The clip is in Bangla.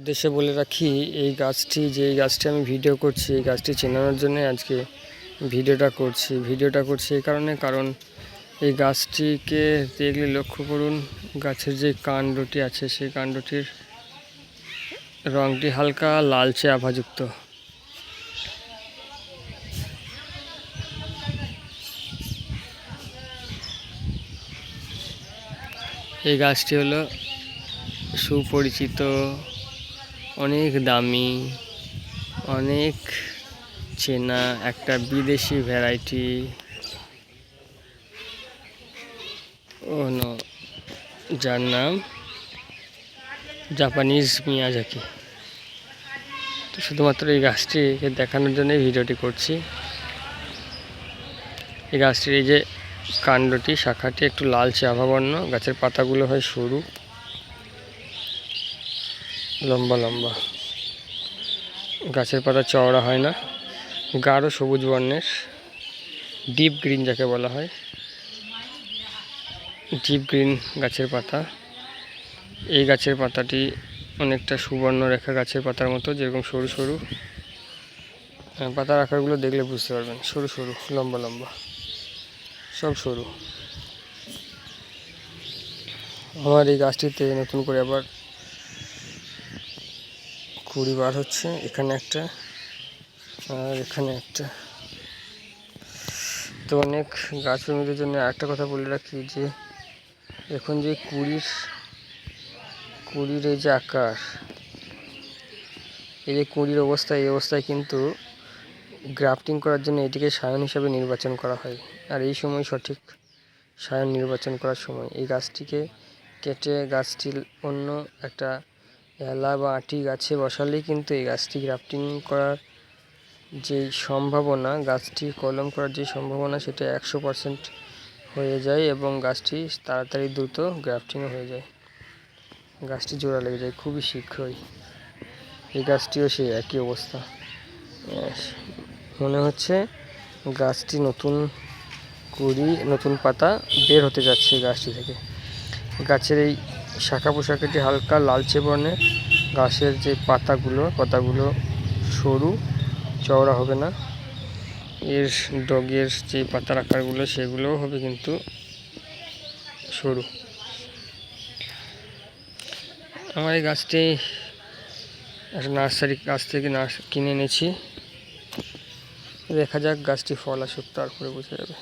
উদ্দেশ্যে বলে রাখি, এই গাছটি, যে গাছটি আমি ভিডিও করছি, এই গাছটি চেনানোর জন্য আজকে ভিডিওটা করছি। ভিডিওটা করছি এই কারণে, কারণ এই গাছটিকে দেখলে লক্ষ্য করুন, গাছের যে কাণ্ডটি আছে, সেই কাণ্ডটির রঙটি হালকা লালচে আভাযুক্ত। এই গাছটি হলো সুপরিচিত অনেক দামি, অনেক চেনা একটা বিদেশি ভ্যারাইটি ও যার নাম জাপানিজ মিয়াজাকি তো শুধুমাত্র এই গাছটিকে দেখানোর জন্য ভিডিওটি করছি। এই গাছটির এই যে কাণ্ডটি, শাখাটি একটু লালচে আভাবর্ণ, গাছের পাতাগুলো হয় সরু। লম্বা লম্বা। গাছের পাতা চওড়া হয় না গাঢ় সবুজ বর্ণের ডিপ গ্রিন যাকে বলা হয়। ডিপ গ্রিন গাছের পাতা। এই গাছের পাতাটি অনেকটা সুবর্ণ রেখা গাছের পাতার মতো যেরকম সরু সরু। হ্যাঁ, পাতার আকারগুলো দেখলে বুঝতে পারবেন সরু সরু লম্বা লম্বা। সব সরু। আমার এই গাছটিতে নতুন করে আবার কুড়ি বার হচ্ছে, এখানে একটা আর এখানে একটা। তো অনেক গাছ প্রেমীদের জন্য একটা কথা বলে রাখি যে, এখন যে কুড়ির কুড়ির এই যে আকার, এই যে কুড়ির অবস্থা, এই অবস্থায় কিন্তু গ্রাফটিং করার জন্য এটিকে সায়ন হিসাবে নির্বাচন করা হয়। আর এই সময় সঠিক সায়ন নির্বাচন করার সময় এই গাছটিকে কেটে গাছটি অন্য একটা এলা বা আটি গাছে বসালে কিন্তু এই গাছটি গ্রাফটিং করার যে সম্ভাবনা, গাছটি কলম করার যে সম্ভাবনা সেটা একশো পারসেন্ট হয়ে যায় এবং গাছটি তাড়াতাড়ি দ্রুত গ্রাফটিংও হয়ে যায়। গাছটি জোড়া লেগে যায় খুবই শীঘ্রই। এই গাছটিও সেই একই অবস্থা। মনে হচ্ছে গাছটি নতুন কুড়ি, নতুন পাতা বের হতে যাচ্ছে গাছটি থেকে। গাছের এই শাখা পোশাকটি হালকা লালচে বর্ণের। গাছের যে পাতাগুলো পাতাগুলো সরু, চওড়া হবে না। এর ডগের যে পাতার আকারগুলো, সেগুলোও হবে কিন্তু সরু। আমার এই গাছটি একটা নার্সারি গাছ থেকে নার্স কিনে এনেছি। দেখা যাক গাছটি ফল আসুক, তারপরে বোঝা যাবে।